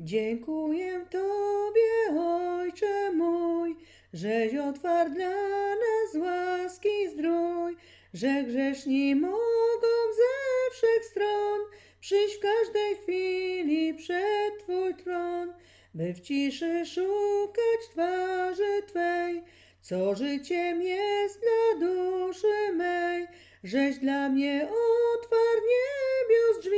Dziękuję Tobie, Ojcze mój, żeś otwarł dla nas łaski zdrój, że grzeszni mogą ze wszech stron przyjść w każdej chwili przed Twój tron, by w ciszy szukać twarzy Twej, co życiem jest dla duszy mej, żeś dla mnie otwarł niebios drzwi,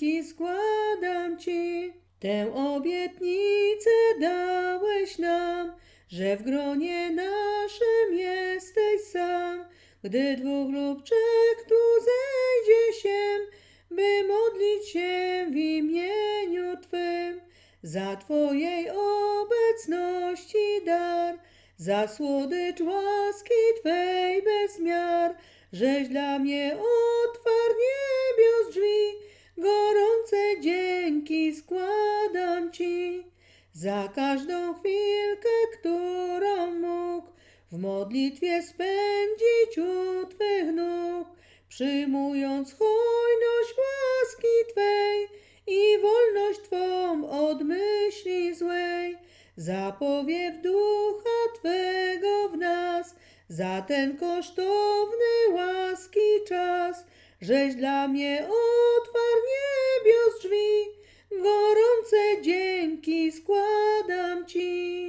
składam Ci. Tę obietnicę dałeś nam, że w gronie naszym jesteś sam, gdy dwóch lub trzech tu zejdzie się, by modlić się w imieniu Twym, za Twojej obecności dar, za słodycz łaski Twej bez miar, żeś dla mnie składam Ci za każdą chwilkę, którą mógł w modlitwie spędzić u Twych nóg, przyjmując hojność łaski Twej i wolność Twą od myśli złej, za powiew ducha Twego w nas, za ten kosztowny łaski czas, żeś dla mnie składam Ci.